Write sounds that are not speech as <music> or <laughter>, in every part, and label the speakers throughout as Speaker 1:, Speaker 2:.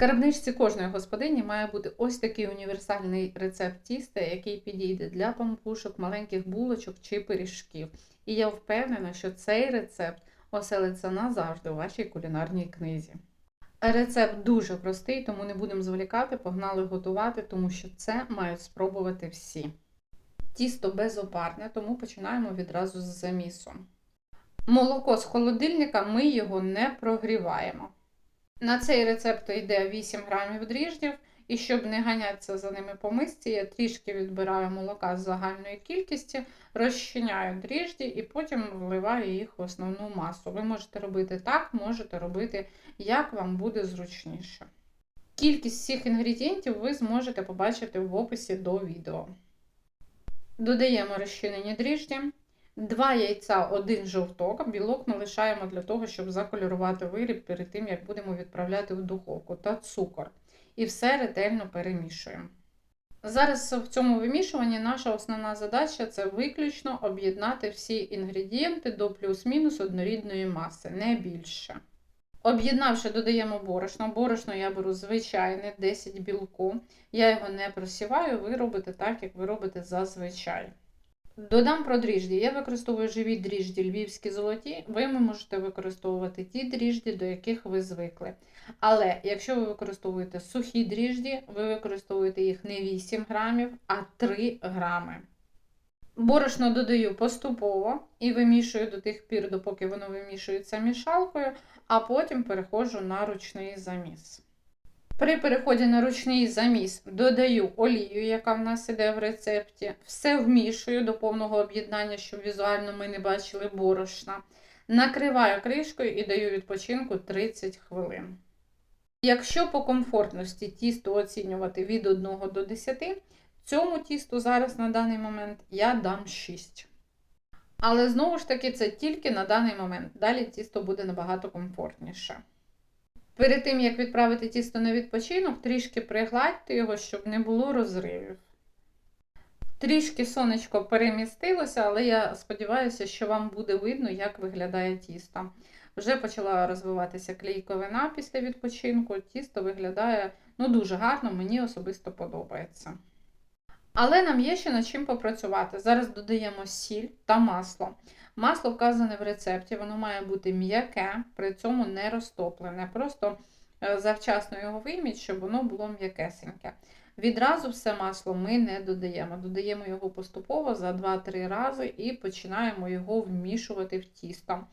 Speaker 1: скарбничці кожної господині має бути ось такий універсальний рецепт тіста, який підійде для пампушок, маленьких булочок чи пиріжків. І я впевнена, що цей рецепт оселиться назавжди у вашій кулінарній книзі. Рецепт дуже простий, тому не будемо зволікати, погнали готувати, тому що це мають спробувати всі. Тісто безопарне, тому починаємо відразу з замісу. Молоко з холодильника ми його не прогріваємо. На цей рецепт йде 8 грамів дріждів, і щоб не ганятися за ними по мисці, я трішки відбираю молока з загальної кількості, розчиняю дріжді і потім вливаю їх в основну масу. Ви можете робити так, можете робити як вам буде зручніше. Кількість всіх інгредієнтів ви зможете побачити в описі до відео. Додаємо розчинені дріжджі, 2 яйця, 1 жовток. Білок ми лишаємо для того, щоб закольорувати виріб перед тим, як будемо відправляти в духовку та цукор. І все ретельно перемішуємо. Зараз в цьому вимішуванні наша основна задача це виключно об'єднати всі інгредієнти до плюс-мінус однорідної маси, не більше. Об'єднавши, додаємо борошно. Борошно я беру звичайне 10 білку. Я його не просіваю, ви робите так, як ви робите зазвичай. Додам про дріжджі. Я використовую живі дріжджі львівські золоті. Ви можете використовувати ті дріжджі, до яких ви звикли. Але якщо ви використовуєте сухі дріжджі, ви використовуєте їх не 8 грамів, а 3 грами. Борошно додаю поступово і вимішую до тих пір, допоки воно вимішується мішалкою, а потім переходжу на ручний заміс. При переході на ручний заміс додаю олію, яка в нас іде в рецепті. Все вмішую до повного об'єднання, щоб візуально ми не бачили борошна. Накриваю кришкою і даю відпочинку 30 хвилин. Якщо по комфортності тісто оцінювати від 1 до 10, цьому тісту зараз на даний момент я дам 6. Але знову ж таки, це тільки на даний момент. Далі тісто буде набагато комфортніше. Перед тим, як відправити тісто на відпочинок, трішки пригладьте його, щоб не було розривів. Трішки сонечко перемістилося, але я сподіваюся, що вам буде видно, як виглядає тісто. Вже почала розвиватися клейковина після відпочинку. Тісто виглядає ну, дуже гарно, мені особисто подобається. Але нам є ще над чим попрацювати. Зараз додаємо сіль та масло. Масло вказане в рецепті, воно має бути м'яке, при цьому не розтоплене. Просто е, завчасно його вийміть, щоб воно було м'якесеньке. Відразу все масло ми не додаємо. Додаємо його поступово за 2-3 рази і починаємо його вмішувати в тісто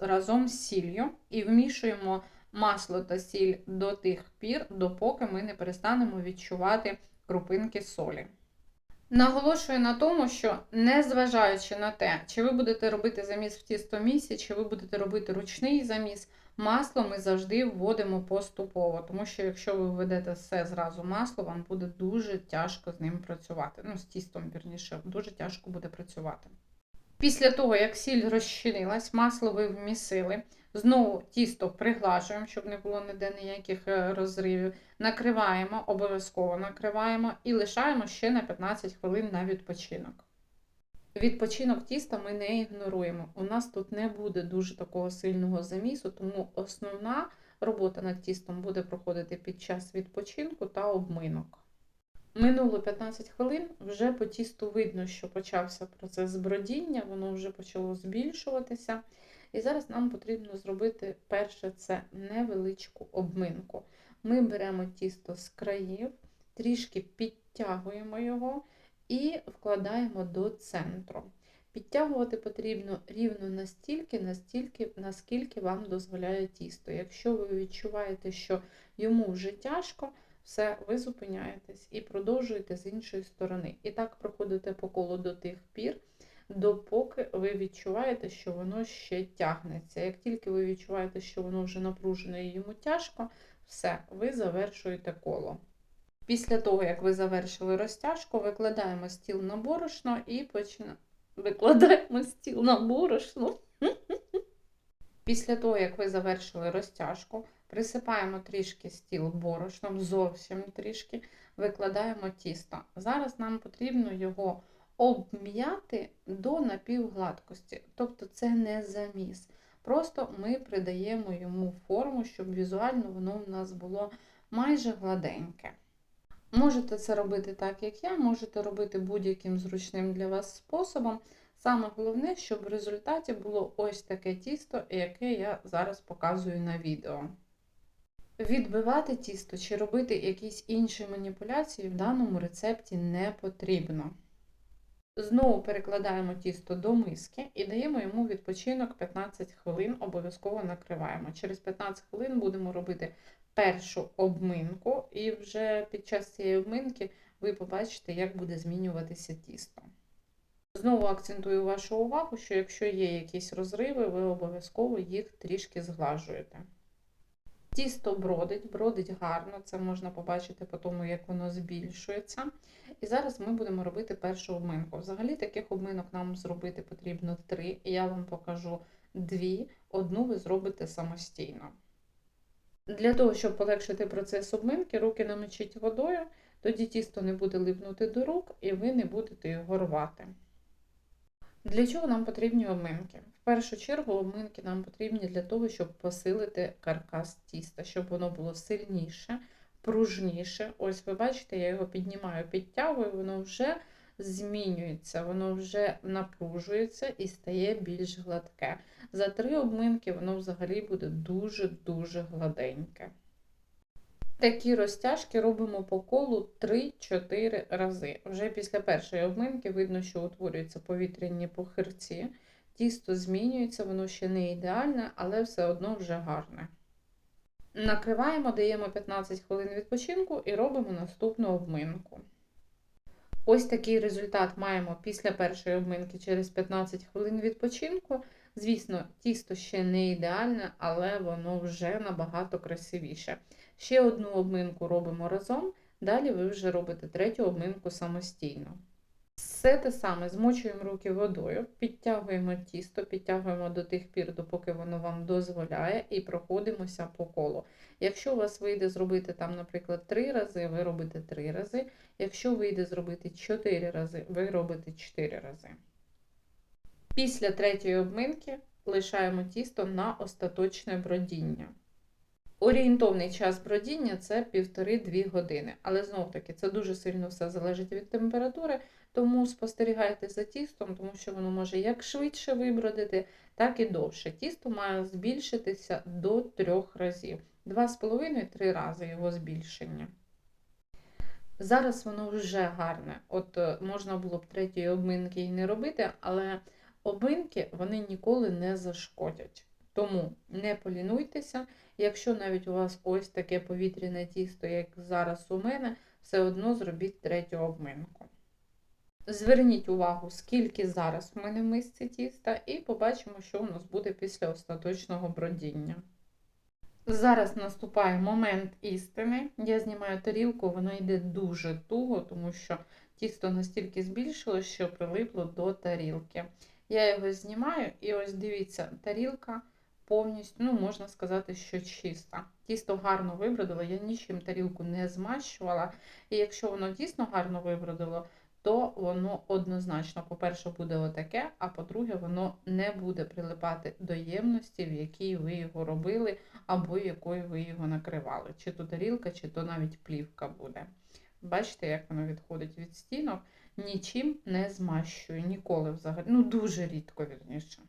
Speaker 1: разом з сіллю. І вмішуємо масло та сіль до тих пір, допоки ми не перестанемо відчувати крупинки солі. Наголошую на тому, що незважаючи на те, чи ви будете робити заміс в тістомісі, чи ви будете робити ручний заміс, масло ми завжди вводимо поступово, тому що якщо ви введете все зразу масло, вам буде дуже тяжко з ним працювати. Ну, з тістом, вірніше, дуже тяжко буде працювати. Після того, як сіль розчинилась, масло ви вмісили, знову тісто приглажуємо, щоб не було ніде ніяких е, розривів. Накриваємо, обов'язково накриваємо і лишаємо ще на 15 хвилин на відпочинок. Відпочинок тіста ми не ігноруємо. У нас тут не буде дуже такого сильного замісу, тому основна робота над тістом буде проходити під час відпочинку та обминок. Минуло 15 хвилин, вже по тісту видно, що почався процес бродіння, воно вже почало збільшуватися. І зараз нам потрібно зробити перше це невеличку обминку. Ми беремо тісто з країв, трішки підтягуємо його і вкладаємо до центру. Підтягувати потрібно рівно настільки, настільки, наскільки вам дозволяє тісто. Якщо ви відчуваєте, що йому вже тяжко, все, ви зупиняєтесь і продовжуєте з іншої сторони. І так проходите по колу до тих пір, допоки ви відчуваєте, що воно ще тягнеться. Як тільки ви відчуваєте, що воно вже напружене і йому тяжко, все, ви завершуєте коло. Після того, як ви завершили розтяжку, викладаємо стіл на борошно і починаємо. Викладаємо стіл на борошно. <laughs> Після того, як ви завершили розтяжку, присипаємо трішки стіл борошном, зовсім трішки, викладаємо тісто. Зараз нам потрібно його обм'яти до напівгладкості. Тобто це не заміс. Просто ми придаємо йому форму, щоб візуально воно у нас було майже гладеньке. Можете це робити так, як я, можете робити будь-яким зручним для вас способом. Саме головне, щоб в результаті було ось таке тісто, яке я зараз показую на відео. Відбивати тісто чи робити якісь інші маніпуляції в даному рецепті не потрібно. Знову перекладаємо тісто до миски і даємо йому відпочинок 15 хвилин, обов'язково накриваємо. Через 15 хвилин будемо робити першу обминку, і вже під час цієї обминки ви побачите, як буде змінюватися тісто. Знову акцентую вашу увагу, що якщо є якісь розриви, ви обов'язково їх трішки зглажуєте. Тісто бродить, бродить гарно, це можна побачити по тому, як воно збільшується. І зараз ми будемо робити першу обминку. Взагалі таких обминок нам зробити потрібно три, і я вам покажу дві, одну ви зробите самостійно. Для того, щоб полегшити процес обминки, руки намочіть водою, тоді тісто не буде липнути до рук і ви не будете його рвати. Для чого нам потрібні обминки? В першу чергу обминки нам потрібні для того, щоб посилити каркас тіста, щоб воно було сильніше, пружніше. Ось ви бачите, я його піднімаю, підтягую, воно вже змінюється, воно вже напружується і стає більш гладке. За три обминки воно взагалі буде дуже-дуже гладеньке. Такі розтяжки робимо по колу 3-4 рази. Вже після першої обминки видно, що утворюються повітряні похирці. Тісто змінюється, воно ще не ідеальне, але все одно вже гарне. Накриваємо, даємо 15 хвилин відпочинку і робимо наступну обминку. Ось такий результат маємо після першої обминки через 15 хвилин відпочинку. Звісно, тісто ще не ідеальне, але воно вже набагато красивіше. Ще одну обминку робимо разом, далі ви вже робите третю обминку самостійно. Все те саме змочуємо руки водою, підтягуємо тісто, підтягуємо до тих пір, допоки воно вам дозволяє, і проходимося по колу. Якщо у вас вийде зробити там, наприклад, 3 рази, ви робите 3 рази. Якщо вийде зробити 4 рази, ви робите 4 рази. Після третьої обминки лишаємо тісто на остаточне бродіння. Орієнтовний час бродіння це 1,5-2 години. Але знов таки це дуже сильно все залежить від температури, тому спостерігайте за тістом, тому що воно може як швидше вибродити, так і довше. Тісто має збільшитися до 3 разів. 2,5-3 рази його збільшення. Зараз воно вже гарне. От е, можна було б третьої обминки і не робити, але обминки вони ніколи не зашкодять. Тому не полінуйтеся, якщо навіть у вас ось таке повітряне тісто, як зараз у мене, все одно зробіть третю обминку. Зверніть увагу, скільки зараз в мене мисці тіста, і побачимо, що у нас буде після остаточного бродіння. Зараз наступає момент істини. Я знімаю тарілку, вона йде дуже туго, тому що тісто настільки збільшилось, що прилипло до тарілки. Я його знімаю, і ось дивіться, тарілка повністю, ну, можна сказати, що чиста. Тісто гарно вибродило, я нічим тарілку не змащувала. І якщо воно дійсно гарно вибродило, то воно однозначно, по-перше, буде отаке, а по-друге, воно не буде прилипати до ємності, в якій ви його робили, або якою ви його накривали. Чи то тарілка, чи то навіть плівка буде. Бачите, як воно відходить від стінок, нічим не змащую, ніколи взагалі, ну дуже рідко вірніше.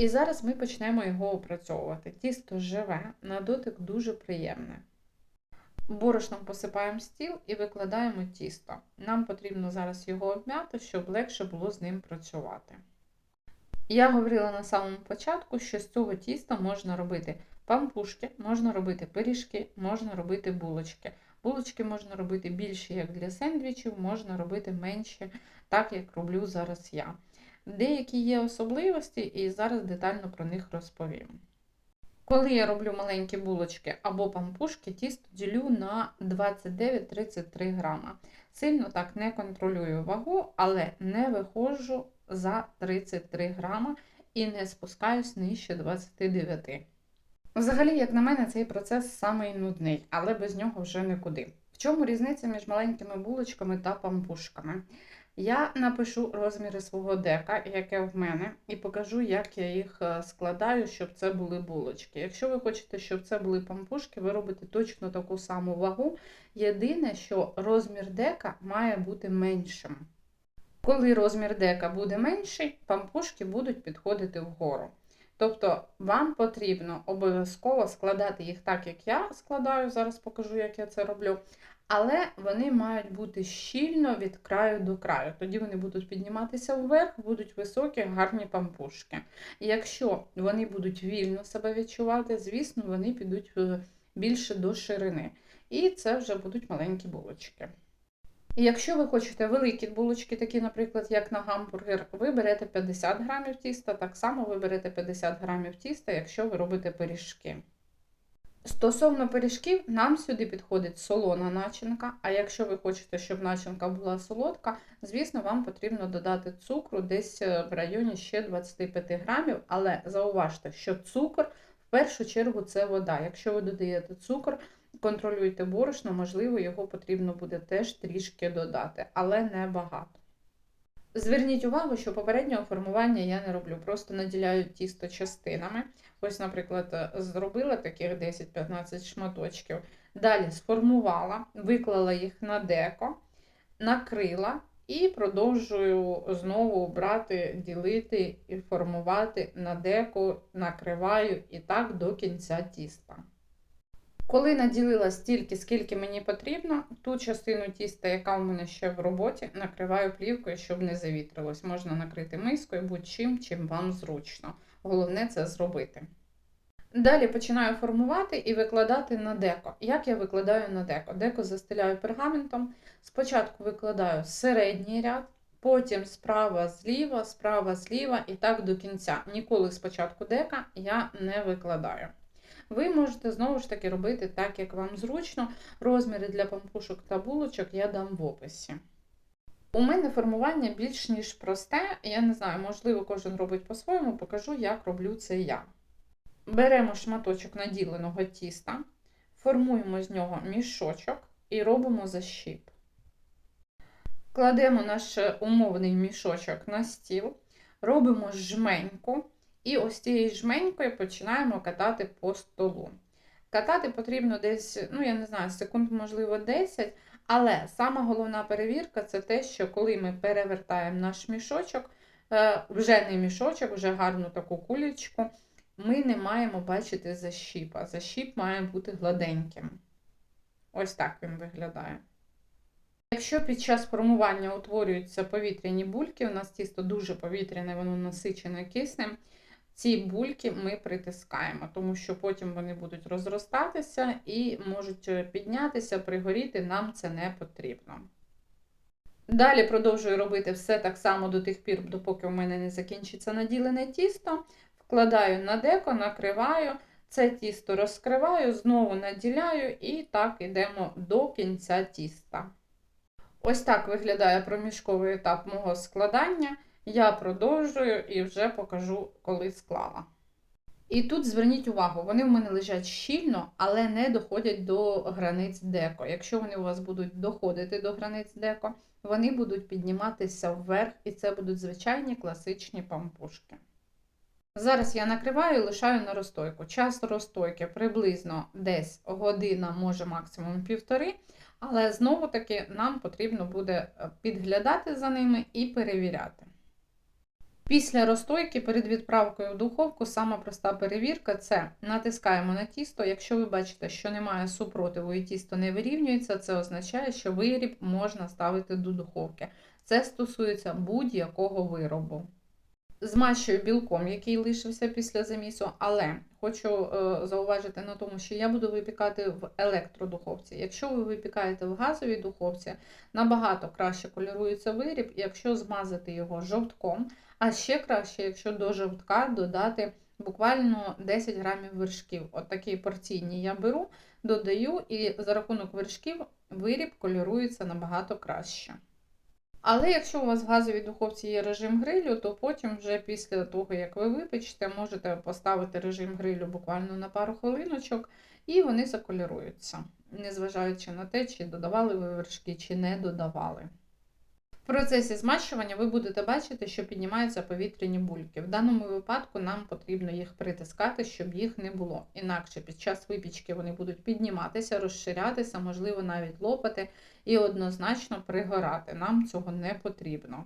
Speaker 1: І зараз ми почнемо його опрацьовувати. Тісто живе, на дотик дуже приємне. Борошном посипаємо стіл і викладаємо тісто. Нам потрібно зараз його обм'яти, щоб легше було з ним працювати. Я говорила на самому початку, що з цього тіста можна робити пампушки, можна робити пиріжки, можна робити булочки. Булочки можна робити більші, як для сендвічів, можна робити менші, так як роблю зараз я. Деякі є особливості, і зараз детально про них розповім. Коли я роблю маленькі булочки або пампушки, тісто ділю на 29-33 грама. Сильно так не контролюю вагу, але не виходжу за 33 грама і не спускаюсь нижче 29. Взагалі, як на мене, цей процес самий нудний, але без нього вже нікуди. В чому різниця між маленькими булочками та пампушками? Я напишу розміри свого дека, яке в мене, і покажу, як я їх е, складаю, щоб це були булочки. Якщо ви хочете, щоб це були пампушки, ви робите точно таку саму вагу. Єдине, що розмір дека має бути меншим. Коли розмір дека буде менший, пампушки будуть підходити вгору. Тобто вам потрібно обов'язково складати їх так, як я складаю, зараз покажу, як я це роблю. Але вони мають бути щільно від краю до краю. Тоді вони будуть підніматися вверх, будуть високі, гарні пампушки. І якщо вони будуть вільно себе відчувати, звісно, вони підуть е, більше до ширини. І це вже будуть маленькі булочки. І якщо ви хочете великі булочки, такі, наприклад, як на гамбургер, ви берете 50 грамів тіста, так само ви берете 50 грамів тіста, якщо ви робите пиріжки. Стосовно пиріжків, нам сюди підходить солона начинка, а якщо ви хочете, щоб начинка була солодка, звісно, вам потрібно додати цукру десь е, в районі ще 25 грамів, але зауважте, що цукор в першу чергу це вода. Якщо ви додаєте цукор, контролюйте борошно, можливо, його потрібно буде теж трішки додати, але не багато. Зверніть увагу, що попереднього формування я не роблю, просто наділяю тісто частинами. Ось, наприклад, зробила таких 10-15 шматочків. Далі сформувала, виклала їх на деко, накрила і продовжую знову брати, ділити і формувати на деко, накриваю і так до кінця тіста. Коли наділила стільки, скільки мені потрібно, ту частину тіста, яка у мене ще в роботі, накриваю плівкою, щоб не завітрилось. Можна накрити мискою будь-чим, чим вам зручно. Головне це зробити. Далі починаю формувати і викладати на деко. Як я викладаю на деко? Деко застеляю пергаментом. Спочатку викладаю середній ряд, потім справа зліва, справа зліва і так до кінця. Ніколи спочатку дека я не викладаю. Ви можете знову ж таки робити так, як вам зручно. Розміри для пампушок та булочок я дам в описі. У мене формування більш ніж просте, я не знаю, можливо, кожен робить по-своєму, покажу, як роблю це я. Беремо шматочок наділеного тіста, формуємо з нього мішочок і робимо защіп. Кладемо наш умовний мішочок на стіл, робимо жменьку. І ось цією жменькою починаємо катати по столу. Катати потрібно десь, ну, я не знаю, секунд, можливо, 10. Але сама головна перевірка це те, що коли ми перевертаємо наш мішочок, е, вже не мішочок, вже гарну таку кулечку, ми не маємо бачити защіпа. Защіп має бути гладеньким. Ось так він виглядає. Якщо під час формування утворюються повітряні бульки, у нас тісто дуже повітряне, воно насичене киснем. Ці бульки ми притискаємо, тому що потім вони будуть розростатися і можуть е, піднятися, пригоріти, нам це не потрібно. Далі продовжую робити все так само до тих пір, допоки у мене не закінчиться наділене тісто. Вкладаю на деко, накриваю, це тісто розкриваю, знову наділяю і так йдемо до кінця тіста. Ось так виглядає проміжковий етап мого складання. Я продовжую і вже покажу, коли склала. І тут зверніть увагу, вони в мене лежать щільно, але не доходять до границь деко. Якщо вони у вас будуть доходити до границь деко, вони будуть підніматися вверх, і це будуть звичайні класичні пампушки. Зараз я накриваю і лишаю на розстойку. Час розстойки приблизно десь година, може максимум півтори, але знову-таки нам потрібно буде підглядати за ними і перевіряти. Після розстойки перед відправкою в духовку сама проста перевірка це натискаємо на тісто. Якщо ви бачите, що немає супротиву і тісто не вирівнюється, це означає, що виріб можна ставити до духовки. Це стосується будь-якого виробу. Змащую білком, який лишився після замісу, але хочу е, зауважити на тому, що я буду випікати в електродуховці. Якщо ви випікаєте в газовій духовці, набагато краще колірується виріб, якщо змазати його жовтком. А ще краще, якщо до жовтка додати буквально 10 грамів вершків. От такі порційні я беру, додаю, і за рахунок вершків виріб кольорується набагато краще. Але якщо у вас в газовій духовці є режим грилю, то потім, вже після того, як ви випечете, можете поставити режим грилю буквально на пару хвилиночок, і вони заколіруються, незважаючи на те, чи додавали ви вершки, чи не додавали. В процесі змащування ви будете бачити, що піднімаються повітряні бульки. В даному випадку нам потрібно їх притискати, щоб їх не було. Інакше під час випічки вони будуть підніматися, розширятися, можливо, навіть лопати і однозначно пригорати. Нам цього не потрібно.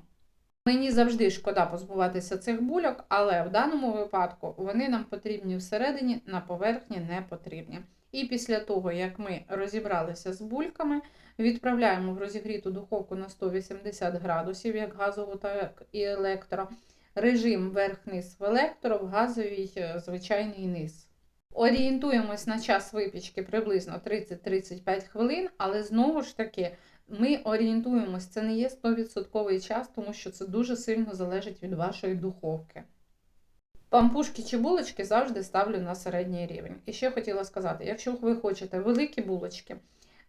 Speaker 1: Мені завжди шкода позбуватися цих бульок, але в даному випадку вони нам потрібні всередині, на поверхні не потрібні. І після того, як ми розібралися з бульками, відправляємо в розігріту духовку на 180 градусів, як газову, так і електро. Режим верх-низ в електро, в газовій е, звичайний низ. Орієнтуємось на час випічки приблизно 30-35 хвилин, але знову ж таки ми орієнтуємось, це не є 100% час, тому що це дуже сильно залежить від вашої духовки. Пампушки чи булочки завжди ставлю на середній рівень. І ще хотіла сказати: якщо ви хочете великі булочки,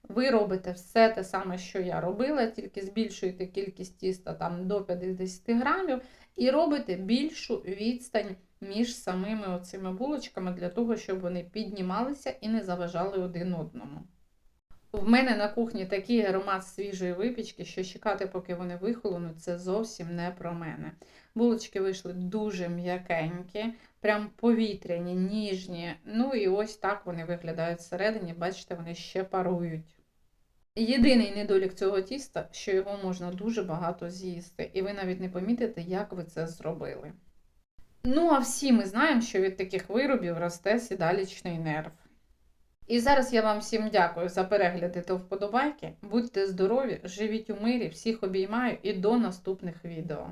Speaker 1: ви робите все те саме, що я робила, тільки збільшуєте кількість тіста там, до 50 грамів і робите більшу відстань між самими оцими булочками для того, щоб вони піднімалися і не заважали один одному. В мене на кухні такий аромат свіжої випічки, що чекати, поки вони вихолонуть, це зовсім не про мене. Булочки вийшли дуже м'якенькі, прям повітряні, ніжні. Ну і ось так вони виглядають всередині, бачите, вони ще парують. Єдиний недолік цього тіста, що його можна дуже багато з'їсти, і ви навіть не помітите, як ви це зробили. Ну, а всі ми знаємо, що від таких виробів росте сідалічний нерв. І зараз я вам всім дякую за перегляди та вподобайки. Будьте здорові, живіть у мирі, всіх обіймаю і до наступних відео.